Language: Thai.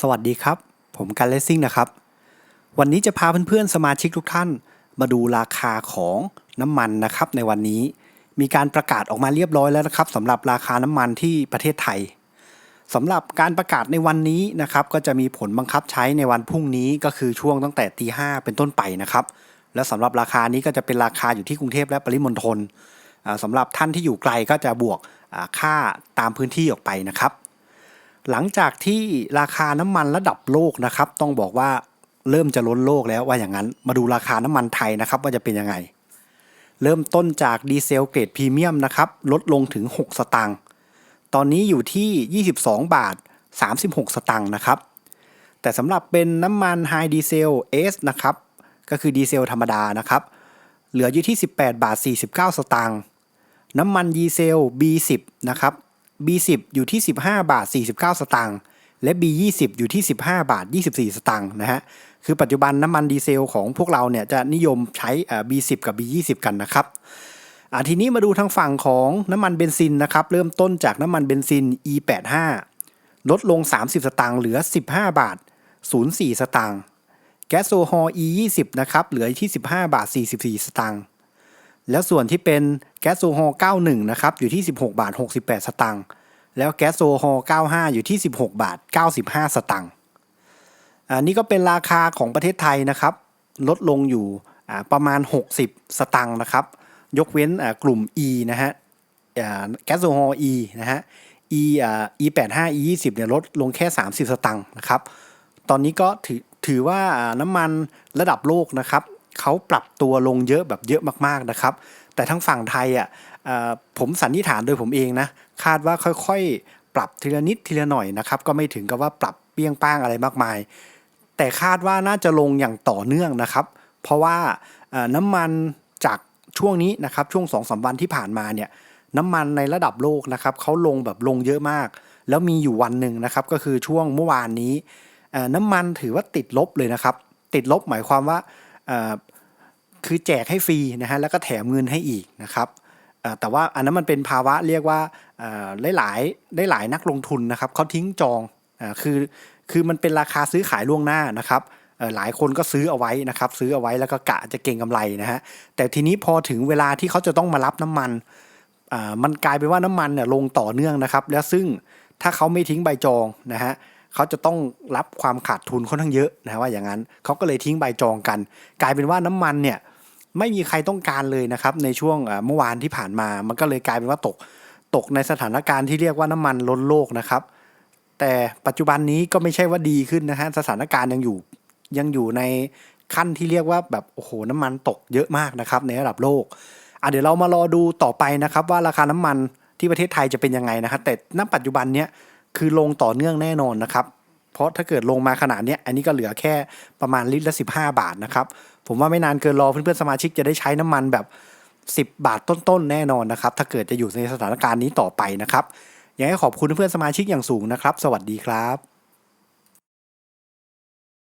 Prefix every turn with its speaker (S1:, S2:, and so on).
S1: สวัสดีครับ ผมกันเลสซิ่งนะครับ วันนี้จะพาเพื่อนๆสมาชิกทุกท่าน มาดูราคาของน้ำมันนะครับในวันนี้ มีการประกาศออกมาเรียบร้อยแล้วนะครับสำหรับราคาน้ำมันที่ประเทศไทยสำหรับการประกาศในวันนี้นะครับ ก็จะมีผลบังคับใช้ในวันพรุ่งนี้ก็คือช่วงตั้งแต่ตีห้าเป็นต้นไปนะครับ และสำหรับราคานี้ก็จะเป็นราคาอยู่ที่กรุงเทพและปริมณฑลอ่าสำหรับท่านที่อยู่ไกลก็จะบวกค่าตามพื้นที่ออกไปนะครับ หลังจากที่ราคาน้ำมันระดับโลกนะครับ ต้องบอกว่าเริ่มจะล้นโลกแล้วว่าอย่างนั้น มาดูราคาน้ำมันไทยนะครับ ว่าจะเป็นยังไง เริ่มต้นจากดีเซลเกรดพรีเมียมนะครับลดลงถึง 6 สตางค์ตอนนี้อยู่ที่ 22 บาท 36 สตางค์นะครับ แต่สำหรับเป็นน้ำมันไฮดีเซล S นะครับ ก็คือดีเซลธรรมดานะครับ เหลืออยู่ที่ 18 บาท 49 สตางค์น้ำมันดีเซล B10 นะครับ B10 อยู่ที่ 15 บาท 49 สตางค์และ B20 อยู่ที่ 15 บาท 24 สตางค์นะฮะคือปัจจุบันน้ำมันดีเซลของพวกเราเนี่ยจะนิยมใช้ B10 กับ B20 กันนะครับทีนี้มาดูทางฝั่งของน้ำมันเบนซินนะครับเริ่มต้นจากน้ำมันเบนซิน E85 ลดลง 30 สตางค์เหลือ 15 บาท 04 สตางค์แก๊สโซฮอล์ E20 นะครับเหลือที่ 15 บาท 44 สตางค์ แล้วส่วนที่เป็นแก๊สโซฮอล์91 นะครับ อยู่ที่ 16 บาท 68 สตางค์ แล้วแก๊สโซฮอล์95 อยู่ที่ 16 บาท 95 สตางค์ อันนี้ก็เป็นราคาของประเทศไทยนะครับ ลดลงอยู่ประมาณ 60 สตังค์นะครับ ยกเว้นกลุ่ม E นะฮะแก๊สโซฮอล์ E นะฮะ E อ่า E85 E20 เนี่ยลดลงแค่ 30 สตังค์นะครับ ตอนนี้ก็ถือถือว่าน้ำมันระดับโลกนะครับ เขาปรับตัวลงเยอะแบบเยอะมากๆนะครับ แต่ทั้งฝั่งไทยอะผมสันนิษฐานโดยผมเองนะคาดว่าค่อยๆ ปรับทีละนิดทีละหน่อยนะครับ ก็ไม่ถึงกับว่าปรับเปี้ยงป้างอะไรมากมาย แต่คาดว่าน่าจะลงอย่างต่อเนื่องนะครับ เพราะว่าน้ำมันจากช่วงนี้นะครับช่วง2อสวันที่ผ่านมาเนี่ยน้ำมันในระดับโลกนะครับเขาลงแบบลงเยอะมาก แล้วมีอยู่วันหนึ่งนะครับก็คือช่วงเมื่อวานนี้น้ำมันถือว่าติดลบเลยนะครับ ติดลบหมายความว่า คือแจกให้ฟรีนะฮะแล้วก็แถมเงินให้อีกนะครับแต่ว่าอันนั้นมันเป็นภาวะเรียกว่าหลายๆได้หลายนักลงทุนนะครับเขาทิ้งจองอคือคือมันเป็นราคาซื้อขายล่วงหน้านะครับหลายคนก็ซื้อเอาไว้นะครับ ซื้อเอาไว้แล้วก็กะจะเก็งกำไรนะฮะแต่ทีนี้พอถึงเวลาที่เขาจะต้องมารับน้ำมันมันกลายเป็นว่าน้ำมันเนี่ยลงต่อเนื่องนะครับ แล้วซึ่งถ้าเขาไม่ทิ้งใบจองนะฮะ เขาจะต้องรับความขาดทุนค่อนข้างเยอะนะว่าอย่างนั้นเขาก็เลยทิ้งใบจองกัน กลายเป็นว่าน้ำมันเนี่ยไม่มีใครต้องการเลยนะครับในช่วงเมื่อวานที่ผ่านมา มันก็เลยกลายเป็นว่าตกตกในสถานการณ์ที่เรียกว่าน้ำมันล้นโลกนะครับ แต่ปัจจุบันนี้ก็ไม่ใช่ว่าดีขึ้นนะฮะสถานการณ์ยังอยู่ยังอยู่ในขั้นที่เรียกว่าแบบโอ้โหน้ำมันตกเยอะมากนะครับในระดับโลกอะเดี๋ยวเรามารอดูต่อไปนะครับว่าราคาน้ำมันที่ประเทศไทยจะเป็นยังไงนะครับแต่ณปัจจุบันเนี้ย คือลงต่อเนื่องแน่นอนนะครับ เพราะถ้าเกิดลงมาขนาดนี้อันนี้ก็เหลือแค่ประมาณลิตรละ 15 บาทนะครับ ผมว่าไม่นานเกินรอเพื่อนๆสมาชิกจะได้ใช้น้ำมันแบบ 10 บาทต้นๆแน่นอนนะครับ ถ้าเกิดจะอยู่ในสถานการณ์นี้ต่อไปนะครับยังไงขอบคุณเพื่อนสมาชิกอย่างสูงนะครับ สวัสดีครับ